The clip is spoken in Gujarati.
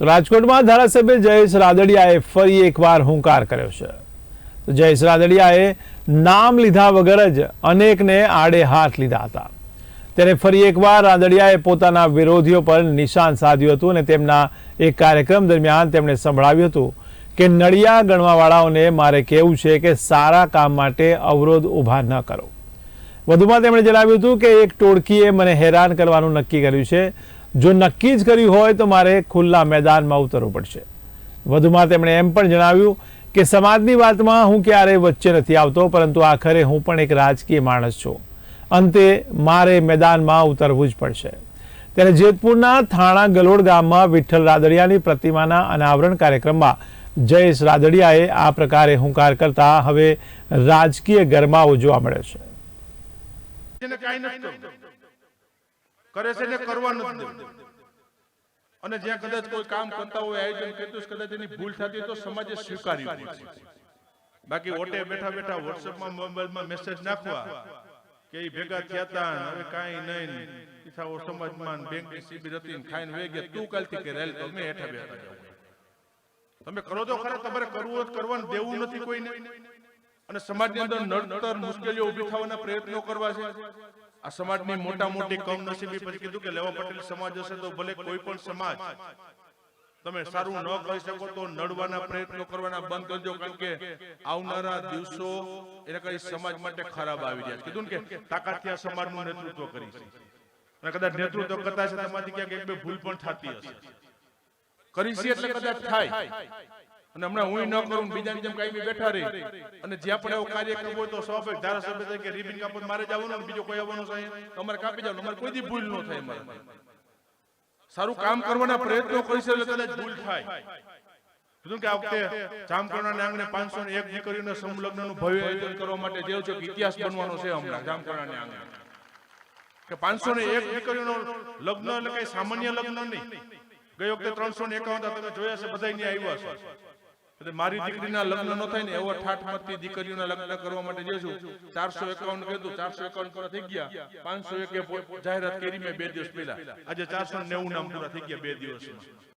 તો રાજકોટમાં ધારાસભ્ય જયેશ રાદડિયાએ ફરી એકવાર હુંકાર કર્યો છે. તો જયેશ રાદડિયાએ નામ લીધા વગર જ અનેકને આડે હાથ લીધા હતા. ત્યારે ફરી એકવાર રાદડિયાએ પોતાના વિરોધીઓ પર નિશાન સાધ્યું હતું અને તેમના એક કાર્યક્રમ દરમિયાન તેમણે સંભળાવ્યું હતું કે નડિયા ગણવાવાળાઓને મારે કહેવું છે કે સારા કામ માટે અવરોધ ઊભા ન કરો. વધુમાં તેમણે જણાવ્યું હતું કે એક ટોળકીએ મને હેરાન કરવાનું નક્કી કર્યું છે. જો નક્કી જ કર્યું હોય તો મારે ખુલ્લા મેદાનમાં ઉતરવું પડશે. વધુમાં તેમણે એમ પણ જણાવ્યું કે સમાજની વાતમાં હું ક્યારેય વચ્ચે નથી આવતો, પરંતુ આખરે હું પણ એક રાજકીય માણસ છું. અંતે મારે મેદાનમાં ઉતરવું જ પડશે. ત્યારે જેતપુરના થાણા ગલોડ ગામમાં વિઠ્ઠલ રાદડિયાની પ્રતિમાના અનાવરણ કાર્યક્રમમાં જયેશ રાદડિયાએ આ પ્રકારે હુંકાર કરતા હવે રાજકીય ગરમાવો જોવા મળે છે એને કાંઈ નથી કરવું. કરે છે ને કરવા નથી અને જ્યાં કદાચ કોઈ કામ કરતા હોય આયોજન કરતું કદાચ એની ભૂલ થતી તો સમાજે સ્વીકારી બાકી ઓટે બેઠા બેઠા વોટ્સએપમાં મોબાઈલમાં મેસેજ નાખવા કે એ ભેગા થયા તા હવે કાંઈ નહીં. ઈથાઓ સમાજમાં બેંકની શિબિર હતી ખાઈને વહી ગયા. તું કાલથી કે રેલ તો મેં હેઠા બેઠા તમે કરો તો ખરા તમારે કરવું જ કરવાનું દેવું નથી કોઈને. અને સમાજની અંદર નડતર મુશ્કેલીઓ ઊભી થવાના પ્રયત્નો કરવા છે. આ સમાજની મોટા મોટી કમનસીબી પછી કીધું કે લેવા પટેલ સમાજ હશે તો ભલે કોઈ પણ સમાજ તમે સારું ન કરી શકો તો નડવાના પ્રયત્નો કરવાના બંધ કરજો કારણ કે આવનારા દિવસો એને કઈ સમાજ માટે ખરાબ આવી રહ્યા કીધું કે તાકાતથી આ સમાજનું નેતૃત્વ કરી છે. અને કદાચ નેતૃત્વ કરતા છે તમારી ક્યાંક એક બે ભૂલ પણ થતી હશે. કરી છે એટલે કદાચ થાય. અને હમણાં હું ન કરું બીજાની જેમ બી બેઠા રહી. અને જ્યાં પણ એવો કાર્યક્રમ હોય તો સ્વાભાવિક ધારાસભ્ય તરીકે રિબિન કાપત મારે જવાનું ને બીજો કોઈ આવવાનું છે અમારે કાપી જવાનું, અમારે કોઈ ભૂલ ન થાય અમારે. સારું કામ કરવાના પ્રયત્નો કરી છે કદાચ ભૂલ થાય. કીધું કે આ વખતે જામકરણાના આંગણે પાંચસો ને એક દીકરીઓના સમલગ્નનું ભવ્ય આયોજન કરવા માટે જે છે ઇતિહાસ બનવાનો છે હમણાં, જામકરણાના આંગણે કે પાંચસો ને એક દીકરીઓનો લગ્ન એટલે કઈ સામાન્ય લગ્ન નહીં. ગઈ વખતે ત્રણસો ને એકાવન તમે જોયા છે બધા અહીંયા આવ્યા છે. એટલે મારી દીકરીના લગ્ન ન થાય ને એવો ઠાઠમાંથી દીકરીઓના લગ્ન કરવા માટે જે છું ચારસો એકાવન કીધું ચારસો એકાવન પૂરા થઈ ગયા. પાંચસો એક જાહેરાત કરી મેં બે દિવસ પહેલા. આજે ચારસો નેવું નામ પૂરા થઈ ગયા બે દિવસમાં.